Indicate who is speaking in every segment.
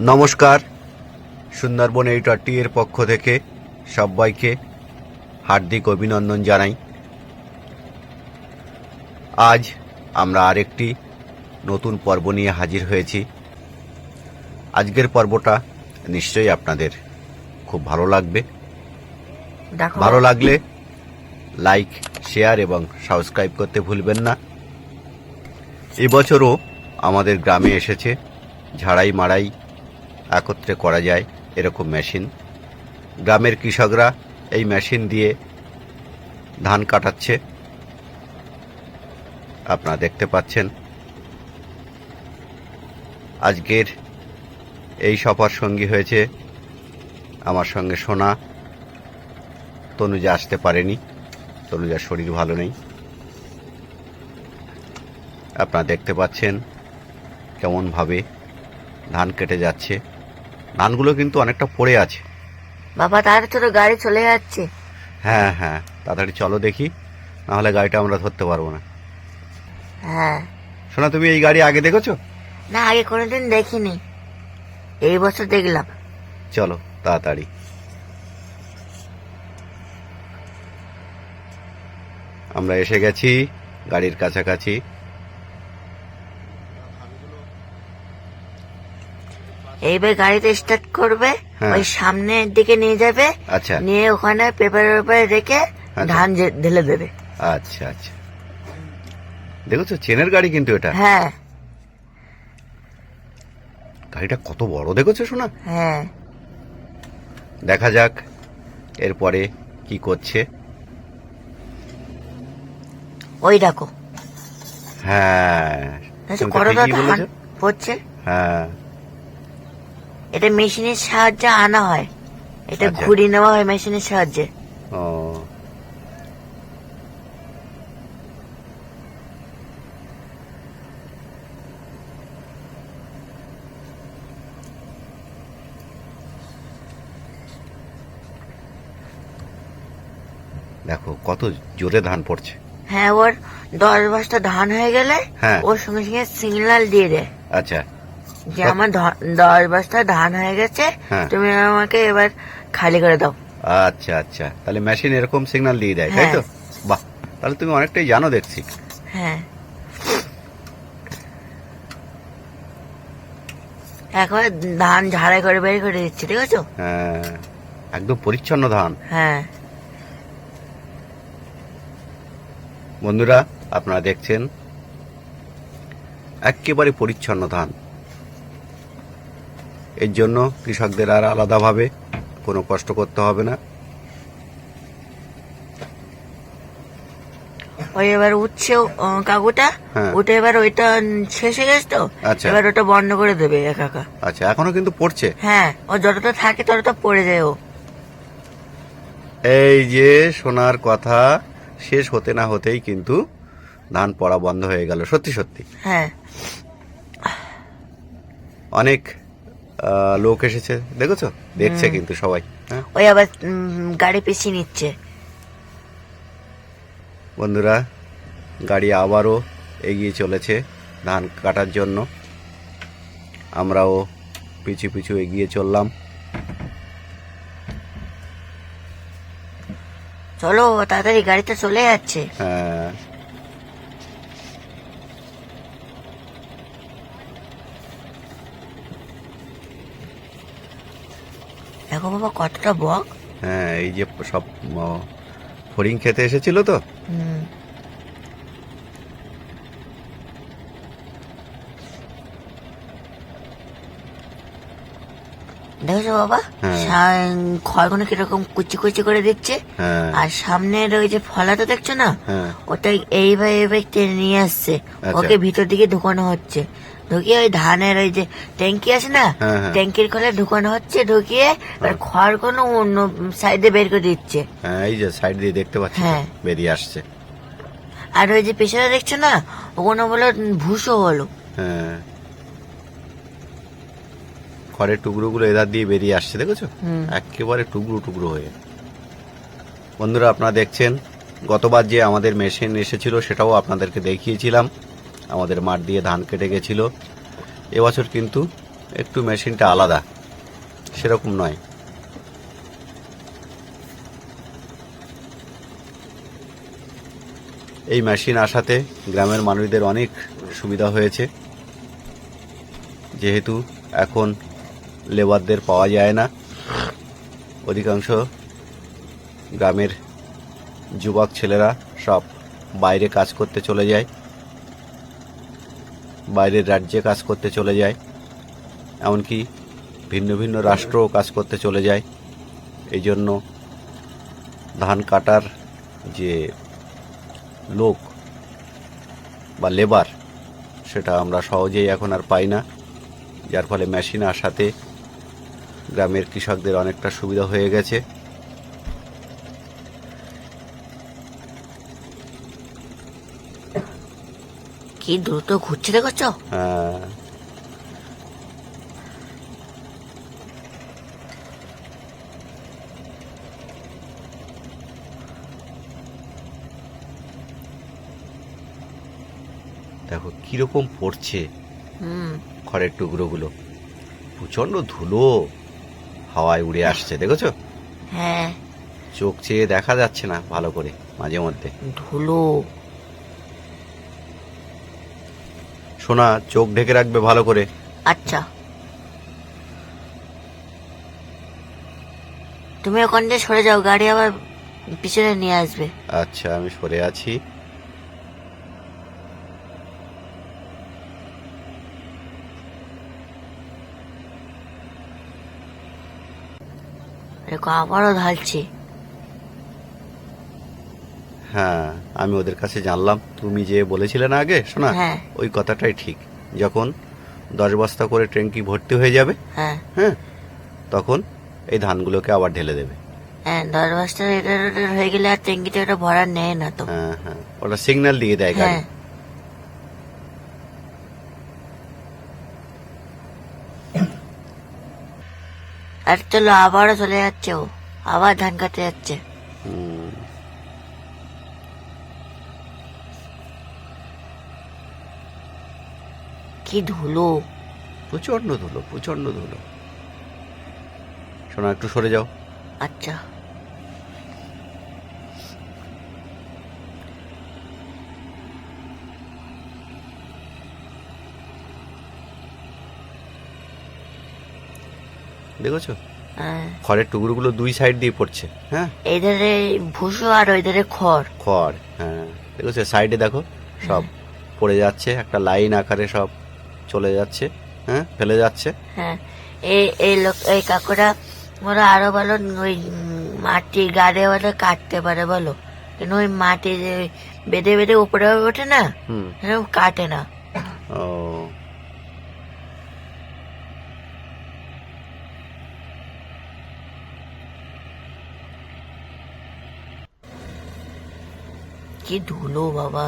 Speaker 1: নমস্কার। সুন্দরবন এইটারটি এর পক্ষ থেকে সবাইকে হার্দিক অভিনন্দন জানাই। আজ আমরা আরেকটি নতুন পর্ব নিয়ে হাজির হয়েছি। আজকের পর্বটা নিশ্চয়ই আপনাদের খুব ভালো লাগবে। ভালো লাগলে লাইক শেয়ার এবং সাবস্ক্রাইব করতে ভুলবেন না। এবছরও আমাদের গ্রামে এসেছে ঝাড়াই মাড়াই একত্রে করা যায় এরকম মেশিন। গ্রামের কৃষকরা এই মেশিন দিয়ে ধান কাটাচ্ছে। আপনারা দেখতে পাচ্ছেন। আজকের এই সফর সঙ্গী হয়েছে আমার সঙ্গে সোনা। তনুজা আসতে পারেনি। তনুজার শরীর ভালো নেই। আপনারা দেখতে পাচ্ছেন কেমনভাবে ধান কেটে যাচ্ছে। ধানগুলো কিন্তু অনেকটা পড়ে আছে।
Speaker 2: বাবা তার ছোট গাড়ি চলে যাচ্ছে।
Speaker 1: হ্যাঁ হ্যাঁ তাড়াতাড়ি চলো দেখি। নাহলে গাড়িটা আমরা ধরতে পারব না।
Speaker 2: হ্যাঁ।
Speaker 1: শোনা তুমি এই গাড়ি আগে দেখেছ?
Speaker 2: না আগে কোনোদিন দেখিনি। এই বছর দেখলাম।
Speaker 1: চলো তাড়াতাড়ি। আমরা এসে গেছি গাড়ির কাছাকাছি।
Speaker 2: এইবার গাড়িতে স্টার্ট করবে
Speaker 1: হ্যাঁ।
Speaker 2: ওই সামনের দিকে নিয়ে যাবে
Speaker 1: আচ্ছা।
Speaker 2: নিয়ে ওখানে পেপারের উপরে রেখে
Speaker 1: আচ্ছা।
Speaker 2: ধান ঢেলে দেবে।
Speaker 1: আচ্ছা আচ্ছা। দেখেছ চেনের গাড়ি কিন্তু এটা।
Speaker 2: হ্যাঁ।
Speaker 1: গাড়িটা কত বড় দেখেছ শোনা
Speaker 2: হ্যাঁ।
Speaker 1: দেখা যাক এরপরে কি করছে।
Speaker 2: ওই দেখো।
Speaker 1: হ্যাঁ।
Speaker 2: পড়ছে।
Speaker 1: হ্যাঁ।
Speaker 2: এটা মেশিনের সাহায্যে আনা হয়। এটা। ঘুরিয়ে নেওয়া হয় মেশিনের সাহায্যে।
Speaker 1: ও। দেখো কত জোরে ধান পড়ছে।
Speaker 2: হ্যাঁ ওর দশ বস্তা ধান হয়ে গেলে
Speaker 1: হ্যাঁ।
Speaker 2: ওর সঙ্গে সঙ্গে সিগন্যাল দিয়ে দেয়।
Speaker 1: আচ্ছা।
Speaker 2: যে আমার দশ বস্তা ধান হয়ে গেছে
Speaker 1: হ্যাঁ।
Speaker 2: তুমি আমাকে এবার খালি করে দাও।
Speaker 1: আচ্ছা আচ্ছা। তাহলে মেশিন এরকম সিগন্যাল দিয়ে দেয় তাই তো? বাহ তাহলে তুমি অনেকটাই জানো দেখছি
Speaker 2: হ্যাঁ। এখন ধান ঝাড়াই করে বের করে দিচ্ছে ঠিক আছে?
Speaker 1: হ্যাঁ একদম পরিচ্ছন্ন ধান।
Speaker 2: হ্যাঁ।
Speaker 1: বন্ধুরা আপনারা দেখছেন একেবারে পরিচ্ছন্ন ধান। এর জন্য কৃষকদের আর আলাদাভাবে কোনো কষ্ট করতে হবে না।
Speaker 2: ওই এবার উঠছে কাকুটা?
Speaker 1: হ্যাঁ।
Speaker 2: উঠে এবার ওইটা শেষ হয়ে গেছে তো?
Speaker 1: আচ্ছা।
Speaker 2: এবার ওটা বন্ধ করে দেবে একা একা।
Speaker 1: আচ্ছা এখনও কিন্তু পড়ছে?
Speaker 2: হ্যাঁ ও যতটা থাকে ততটা পড়ে যায় ও।
Speaker 1: এই যে সোনার কথা শেষ হতে না হতেই কিন্তু ধান পড়া বন্ধ হয়ে গেল সত্যি সত্যি।
Speaker 2: হ্যাঁ।
Speaker 1: অনেক লোক এসেছে। দেখেছ? দেখছে কিন্তু সবাই। হ্যাঁ?
Speaker 2: ওই আবার গাড়ি পিছিয়ে নিচ্ছে।
Speaker 1: বন্ধুরা গাড়ি আবারও এগিয়ে চলেছে ধান কাটার জন্য। আমরাও পিছু পিছু এগিয়ে চললাম।
Speaker 2: চলো তাড়াতাড়ি গাড়িতে চলে যাচ্ছে।
Speaker 1: হ্যাঁ।
Speaker 2: দেখো বাবা কতটা বক।
Speaker 1: হ্যাঁ এই যে সব ফড়িং খেতে এসেছিল তো।
Speaker 2: দেখেছ বাবা?
Speaker 1: হ্যাঁ।
Speaker 2: খড়গুলো কীরকম কুচি কুচি করে দিচ্ছে।
Speaker 1: হ্যাঁ।
Speaker 2: আর সামনের ওই যে ফলাটা দেখছ না?
Speaker 1: হ্যাঁ।
Speaker 2: ওটা এইভাবে এইভাবে টেনে নিয়ে আসছে।
Speaker 1: আচ্ছা।
Speaker 2: ওকে ভিতর দিকে ঢুকানো হচ্ছে। ঢুকিয়ে ওই ধানের ওই যে ট্যাঙ্কি আছে না
Speaker 1: হ্যাঁ, হ্যাঁ।
Speaker 2: ট্যাঙ্কির খোলে ঢুকানো হচ্ছে ঢুকিয়ে এবার খড়গুলো অন্য সাইডে বের করে দিচ্ছে।
Speaker 1: হ্যাঁ এই যে সাইড দিয়ে দেখতে পাচ্ছি
Speaker 2: হ্যাঁ।
Speaker 1: বেরিয়ে আসছে।
Speaker 2: আর ওই যে পেছনে দেখছ না ওগুলো বলো ভুসো হলো।
Speaker 1: হ্যাঁ। খড়ের টুকরোগুলো এধার দিয়ে বেরিয়ে আসছে দেখেছ? একেবারে টুকরো টুকরো হয়ে। বন্ধুরা আপনারা দেখছেন গতবার যে আমাদের মেশিন এসেছিল সেটাও আপনাদেরকে দেখিয়েছিলাম। আমাদের মাঠ দিয়ে ধান কেটে গেছিল। এবছর কিন্তু একটু মেশিনটা আলাদা, সেরকম নয়। এই মেশিন আসাতে গ্রামের মানুষদের অনেক সুবিধা হয়েছে। যেহেতু এখন লেবারদের পাওয়া যায় না, অধিকাংশ গ্রামের যুবক ছেলেরা সব বাইরে কাজ করতে চলে যায়। বাইরের রাজ্যে কাজ করতে চলে যায়, এমনকি ভিন্ন ভিন্ন রাষ্ট্রও কাজ করতে চলে যায়। এই জন্য ধান কাটার যে লোক বা লেবার, সেটা আমরা সহজেই এখন আর পাই না। যার ফলে মেশিন আসাতে গ্রামের কৃষকদের অনেকটা সুবিধা হয়ে গেছে।
Speaker 2: কি দ্রুত ঘুরছে দেখছ?
Speaker 1: হ্যাঁ। দেখো কীরকম পড়ছে
Speaker 2: হুম।
Speaker 1: খড়ের টুকরোগুলো। প্রচণ্ড ধুলো হাওয়ায় উড়ে আসছে দেখেছ?
Speaker 2: হ্যাঁ।
Speaker 1: চোখ চেয়ে দেখা যাচ্ছে না ভালো করে মাঝে মধ্যে।
Speaker 2: ধুলো।
Speaker 1: সোনা চোখ ঢেকে রাখবে ভালো করে।
Speaker 2: আচ্ছা। তুমি ওখান দিয়ে সরে যাও গাড়ি আবার পিছনে নিয়ে আসবে।
Speaker 1: আচ্ছা আমি সরে আছি।
Speaker 2: দেখো আবারও ঢালছে।
Speaker 1: হ্যাঁ আমি ওদের কাছে জানলাম। তুমি যে বলেছিলে না আগে শোনা
Speaker 2: হ্যাঁ।
Speaker 1: ওই কথাটাই ঠিক। যখন দশ বস্তা করে ট্যাঙ্কি ভর্তি হয়ে যাবে
Speaker 2: হ্যাঁ।
Speaker 1: হ্যাঁ তখন এই ধানগুলোকে আবার ঢেলে দেবে।
Speaker 2: হ্যাঁ দশ বস্তা এটা ওটা হয়ে গেলে আর ট্যাঙ্কিতে ওটা ভরা নেয় না তো।
Speaker 1: হ্যাঁ হ্যাঁ ওটা সিগন্যাল দিয়ে দেয় গাড়ি।
Speaker 2: হ্যাঁ। আর চলো আবারও চলে যাচ্ছে ও আবার ধান কাটতে যাচ্ছে। কি ধুলো?
Speaker 1: প্রচণ্ড ধুলো প্রচণ্ড ধুলো। শোনা একটু সরে যাও।
Speaker 2: আচ্ছা।
Speaker 1: দেখেছ?
Speaker 2: হ্যাঁ।
Speaker 1: খড়ের টুকরোগুলো দুই সাইড দিয়ে পড়ছে হ্যাঁ?
Speaker 2: এই ধারে ভুসো আর ওইধারে খড়।
Speaker 1: খড় হ্যাঁ। দেখেছ? সাইডে দেখো সব পড়ে যাচ্ছে একটা লাইন আকারে সব। চলে যাচ্ছে হ্যাঁ ফেলে যাচ্ছে।
Speaker 2: হ্যাঁ এই এই লোক এই কাকুরা ওরা আরও ভালো ওই মাটি গাড়ে ওরা কাটতে পারে বলো। কিন্তু ওই মাটি যে বেঁধে বেঁধে উপরে ওঠে না? এরকম কাটে না।
Speaker 1: ও।
Speaker 2: কি ধুলো বাবা।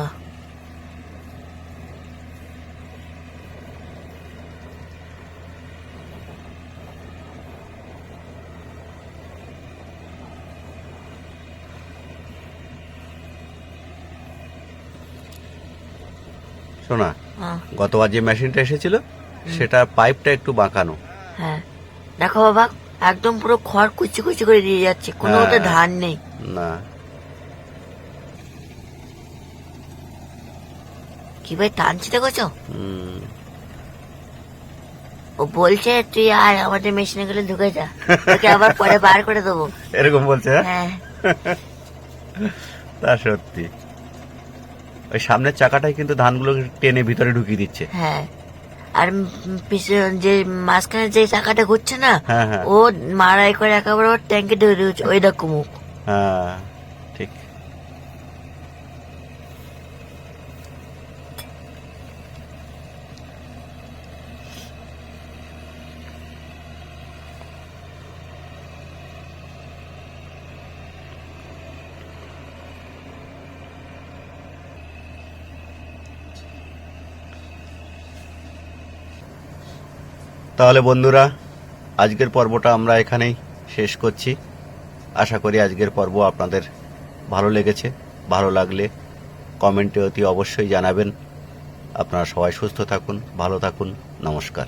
Speaker 1: শোনা গতবার যে মেশিনটা এসেছিল সেটা পাইপটা একটু বাঁকানো।
Speaker 2: হ্যাঁ। দেখো বাবা একদম পুরো খড় কুচি কুচি করে দিয়ে যাচ্ছে কোনো
Speaker 1: হ্যাঁ।
Speaker 2: ওটা ধান নেই।
Speaker 1: না।
Speaker 2: কি ভাই টানছি দেখছ ও বলছে তুই আর আমাদের মেশিনে গেলে ঢুকে যা। তোকে আবার পরে বার করে দেবো।
Speaker 1: এরকম বলছে হ্যাঁ?
Speaker 2: হ্যাঁ।
Speaker 1: তা সত্যি। ওই সামনের চাকাটাই কিন্তু ধানগুলোকে টেনে ভিতরে ঢুকিয়ে দিচ্ছে।
Speaker 2: হ্যাঁ। আর পিছন যে মাঝখানে যে চাকাটা ঘুরছে না
Speaker 1: হ্যাঁ হ্যাঁ।
Speaker 2: ও মারাই করে একেবারে ট্যাঙ্কে ধরে ওই রকম
Speaker 1: হ্যাঁ ঠিক তাহলে বন্ধুরা, আজকের পর্বটা আমরা এখানেই শেষ করছি। আশা করি আজকের পর্ব আপনাদের ভালো লেগেছে। ভালো লাগলে কমেন্টে অতি অবশ্যই জানাবেন। আপনারা সবাই সুস্থ থাকুন, ভালো থাকুন। নমস্কার।